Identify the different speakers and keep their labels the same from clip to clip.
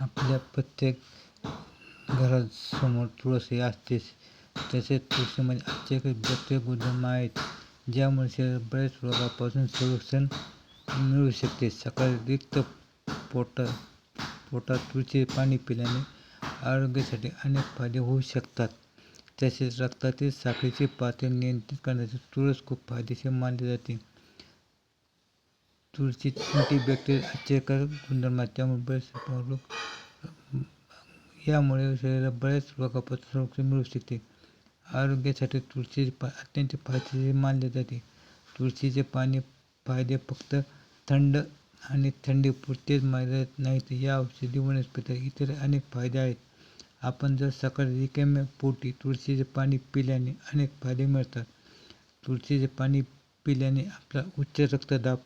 Speaker 1: आपल्या प्रत्येक घरासमोर तुळस हे असतेच. तसेच तुळशीमध्ये आश्चर्यकारक प्रत्येक गुणधर्म आहेत ज्यामुळे शरीर बऱ्याच रोगापासून संरक्षण मिळू शकते. सकाळी रिक्त पोटा पोटात तुळशी पाणी पिल्याने आरोग्यासाठी अनेक फायदे होऊ शकतात. तसेच रक्तातील साखरेची पातळी नियंत्रित करण्यासाठी तुळस खूप फायदेशीर मानली जाते. तुळशीत अँटीबॅक्टेरियल आश्चर्यकारक गुणधर्म बरेच त्यामुळे बरेचसे रोग यामुळे शरीराला बऱ्याच रोगापासून संरक्षण मिळू शकते. आरोग्यासाठी तुळशीचे पा अत्यंत फायदेशीर मानले जाते. तुळशीचे पाणी फायदे फक्त थंड आणि थंडीपुरतेच मर्यादित नाहीत. या औषधी वनस्पती इतर अनेक फायदे आहेत. आपण जर सकाळी रिकाम्या पोटी तुळशीचे पाणी पिल्याने अनेक फायदे मिळतात. तुळशीचे पाणी पिल्याने आपला उच्च रक्तदाब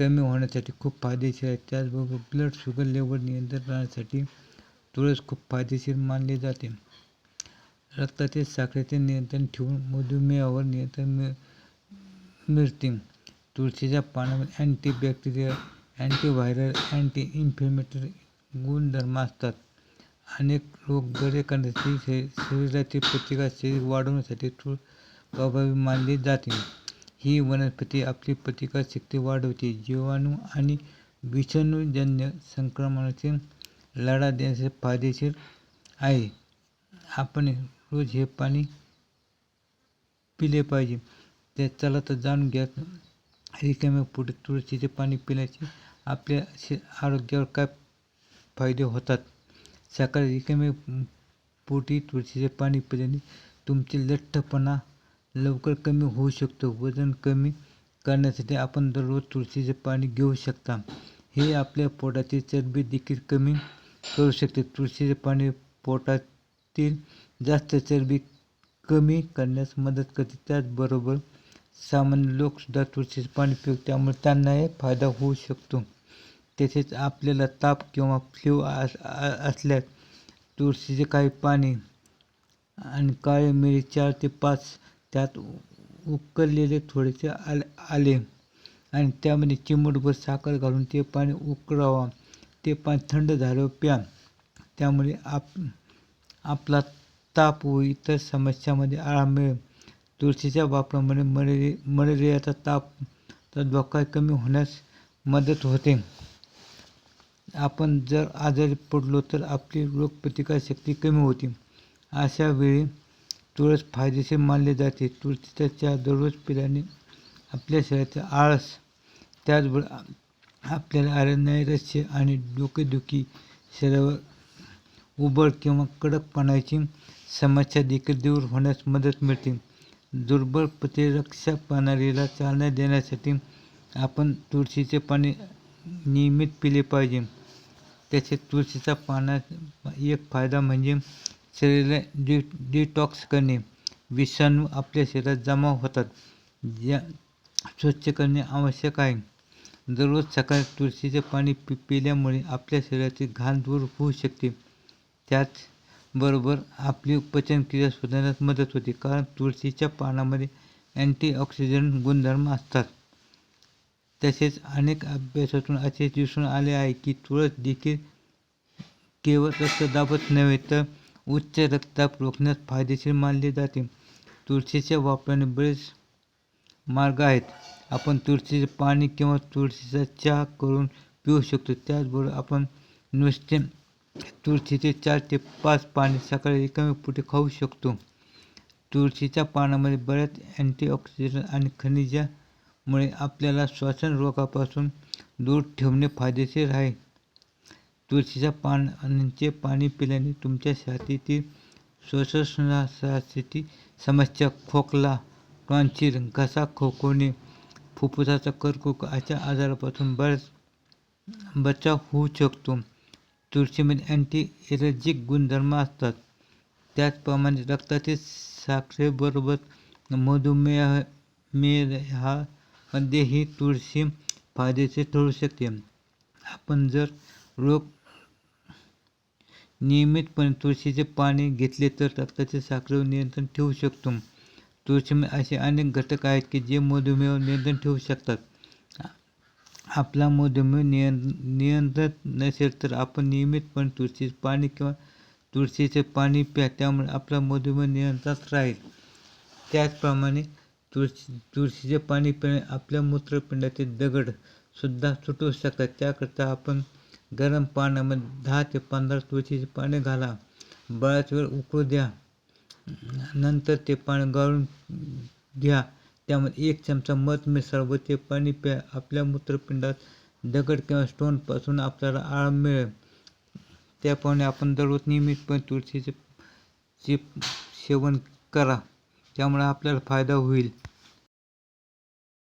Speaker 1: कमी होण्यासाठी खूप फायदेशीर आहे त्याचबरोबर ब्लड शुगर लेवल नियंत्रण राहण्यासाठी तुळस खूप फायदेशीर मानली जाते. रक्तातील साखरेचे नियंत्रण ठेवून मधुमेहावर नियंत्रण मिळ मिळते. तुळशीच्या पानामध्ये अँटीबॅक्टेरियल अँटीव्हायरल अँटी इन्फ्लेमेटरी गुणधर्म असतात. अनेक रोग बरे करण्यासाठी शरी शरीराची प्रतिकारशक्ती वाढवण्यासाठी तुळ प्रभावी मानली जाते. ही वनस्पती आपली प्रतिकारशक्ती वाढवते. जीवाणू आणि विषाणूजन्य संक्रमणाशी लढा देण्यासाठी फायदेशीर आहे. आपण रोज हे पाणी पिले पाहिजे. ते चला तर जाणून घ्या. रिकाम्या पोटी तुळशीचे पाणी पिण्याचे आपल्या आरोग्यावर काय फायदे होतात? सकाळी रिकाम्या पोटी तुळशीचे पाणी पिल्याने तुमची लठ्ठपणा लवकर कमी होऊ शकतो. वजन कमी करण्यासाठी आपण दररोज तुळशीचे पाणी घेऊ शकता. हे आपल्या पोटाची चरबी देखील कमी करू शकते. तुळशीचे पाणी पोटातील जास्त चरबी कमी करण्यास मदत करते. त्याचबरोबर सामान्य लोकसुद्धा तुळशीचे पाणी पिऊ त्यामुळे त्यांनाही फायदा होऊ शकतो. तसेच आपल्याला ताप किंवा फ्लू असल्यास तुळशीचे काही पाणी आणि काळे मिरी चार ते पाच त्यात उकळलेले थोडेसे आले आले. आणि त्यामध्ये चिमूटभर साखर घालून ते पाणी उकळावा. ते पाणी थंड झाल्यावर प्या. त्यामुळे आप आपला ताप व इतर समस्यामध्ये आराम मिळेल. तुळशीच्या वापरामुळे मलेरि मलेरियाचा तापचा धोका कमी होण्यास मदत होते. आपण जर आजारी पडलो तर आपली रोगप्रतिकारशक्ती कमी होते. अशा वेळी तुळस फायदेशीर मानले जाते. तुळशीचा चहा दररोज पिल्याने आपल्या शरीराचा आळस त्याचबरोबर आपल्याला आरण्यरस्य आणि डोकेदुखी शरीरावर उबळ किंवा कडकपणाची समस्या देखील दूर होण्यास मदत मिळते. दुर्बल प्रतिरक्षा प्रणालीला चालना देण्यासाठी आपण तुळशीचे पाणी नियमित पिले पाहिजे. तसेच तुळशीचा पाना एक फायदा म्हणजे शरीराला डि डिटॉक्स करणे. विषाणू आपल्या शरीरात जमा होतात. ज्या स्वच्छ करणे आवश्यक आहे. दररोज सकाळी तुळशीचे पाणी पि पिल्यामुळे आपल्या शरीराची घाण दूर होऊ शकते. त्याचबरोबर आपली पचनक्रिया सुधारण्यास मदत होते. कारण तुळशीच्या पानामध्ये अँटीऑक्सिडंट गुणधर्म असतात. तसेच अनेक अभ्यासातून असे दिसून आले आहे की तुळस देखील केवळ रक्तदाबच नव्हे तर उच्च रक्तदाब रोखण्यास फायदेशीर मानले जाते. तुळशीच्या वापराने बरेच मार्ग आहेत. आपण तुळशीचे पाणी किंवा तुळशीचा चहा करून पिऊ शकतो. त्याचबरोबर आपण नुसते तुळशीचे चार ते पाच पाने सकाळी रिकामी पोटी खाऊ शकतो. तुळशीच्या पानामध्ये बऱ्याच अँटीऑक्सिडंट आणि खनिजामुळे आपल्याला श्वसन रोगापासून दूर ठेवणे फायदेशीर आहे. तुळशीच्या पानांचे पाणी पिल्याने तुमच्या छातीतील श्वासोच्छ्वासाची समस्या खोकला टॉन्सिल घसा खोकवणे फुफ्फुसाचा कर्करोग अशा आजारापासून बऱ्याच बचाव होऊ शकतो. तुळशीमध्ये अँटी एलर्जिक गुणधर्म असतात. त्याचप्रमाणे रक्तातील साखरेबरोबर मधुमेह मेहामध्ये ही तुळशी फायदेशीर ठरू शकते. आपण जर रोग नियमितपणे तुळशीचे पाणी घेतले तर रक्ताचे साखरेवर नियंत्रण ठेवू शकतो. तुळशीमध्ये असे अनेक घटक आहेत की जे मधुमेहावर नियंत्रण ठेवू शकतात. आपला मधुमेह नियं नियंत्रित नसेल तर आपण नियमितपणे तुळशीचे पाणी किंवा तुळशीचे पाणी प्या त्यामुळे आपला मधुमेह नियंत्रणात राहील. त्याचप्रमाणे तुळशी तुळशीचे पाणी पिणे आपल्या मूत्रपिंडातील दगडसुद्धा सुटू शकतात. त्याकरता आपण गरम पाण्यामध्ये दहा ते पंधरा तुळशीचे पाणी घाला. बराच वेळ उकळू द्या. नंतर ते पाणी गाळून घ्या. त्यामध्ये एक चमचा मध मिसळ व ते पाणी प्या. आपल्या मूत्रपिंडात दगड किंवा स्टोनपासून आपल्याला आराम मिळेल. त्याप्रमाणे आपण दररोज नियमितपणे तुळशीचे चे सेवन करा. त्यामुळे आपल्याला फायदा होईल.